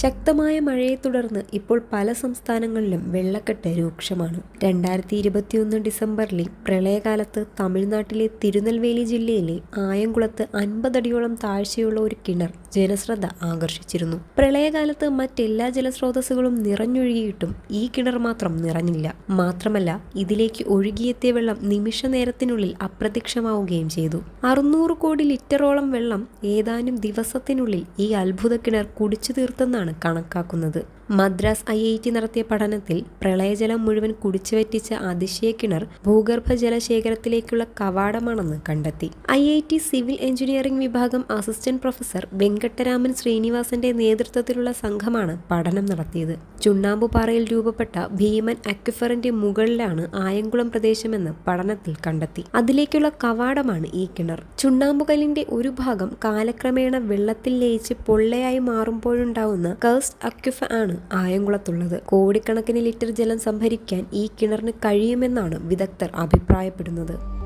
ശക്തമായ മഴയെ തുടർന്ന് ഇപ്പോൾ പല സംസ്ഥാനങ്ങളിലും വെള്ളക്കെട്ട് രൂക്ഷമാണ്. രണ്ടായിരത്തി ഇരുപത്തിയൊന്ന് ഡിസംബറിലെ പ്രളയകാലത്ത് തമിഴ്നാട്ടിലെ തിരുനെൽവേലി ജില്ലയിലെ ആയംകുളത്ത് അൻപതടിയോളം താഴ്ചയുള്ള ഒരു കിണർ ജനശ്രദ്ധ ആകർഷിച്ചിരുന്നു. പ്രളയകാലത്ത് മറ്റെല്ലാ ജലസ്രോതസ്സുകളും നിറഞ്ഞൊഴുകിയിട്ടും ഈ കിണർ മാത്രം നിറഞ്ഞില്ല. മാത്രമല്ല ഇതിലേക്ക് ഒഴുകിയെത്തിയ വെള്ളം നിമിഷ നേരത്തിനുള്ളിൽ അപ്രത്യക്ഷമാവുകയും ചെയ്തു. അറുന്നൂറ് കോടി ലിറ്ററോളം വെള്ളം ഏതാനും ദിവസത്തിനുള്ളിൽ ഈ അത്ഭുത കിണർ കുടിച്ചു തീർത്തെന്നാണ് കണക്കാക്കുന്നത്. മദ്രാസ് ഐ ഐ ടി നടത്തിയ പഠനത്തിൽ പ്രളയജലം മുഴുവൻ കുടിച്ചുവറ്റിച്ച അതിശയ കിണർ ഭൂഗർഭ ജലശേഖരത്തിലേക്കുള്ള കവാടമാണെന്ന് കണ്ടെത്തി. I I T civil engineering വിഭാഗം അസിസ്റ്റന്റ് പ്രൊഫസർ വെങ്കട്ടരാമൻ ശ്രീനിവാസന്റെ നേതൃത്വത്തിലുള്ള സംഘമാണ് പഠനം നടത്തിയത്. ചുണ്ണാമ്പുപാറയിൽ രൂപപ്പെട്ട ഭീമൻ അക്വിഫറിന്റെ മുകളിലാണ് ആയംകുളം പ്രദേശമെന്ന് പഠനത്തിൽ കണ്ടെത്തി. അതിലേക്കുള്ള കവാടമാണ് ഈ കിണർ. ചുണ്ണാമ്പുകല്ലിന്റെ ഒരു ഭാഗം കാലക്രമേണ വെള്ളത്തിൽ ലയിച്ച് പൊള്ളയായി മാറുമ്പോഴുണ്ടാവുന്ന കേസ്റ്റ് അക്വിഫ ആണ് ആയംകുളത്തുള്ളത് കോടിക്കണക്കിന് ലിറ്റർ ജലം സംഭരിക്കാൻ ഈ കിണറിന് കഴിയുമെന്നാണ് വിദഗ്ധർ അഭിപ്രായപ്പെടുന്നത്.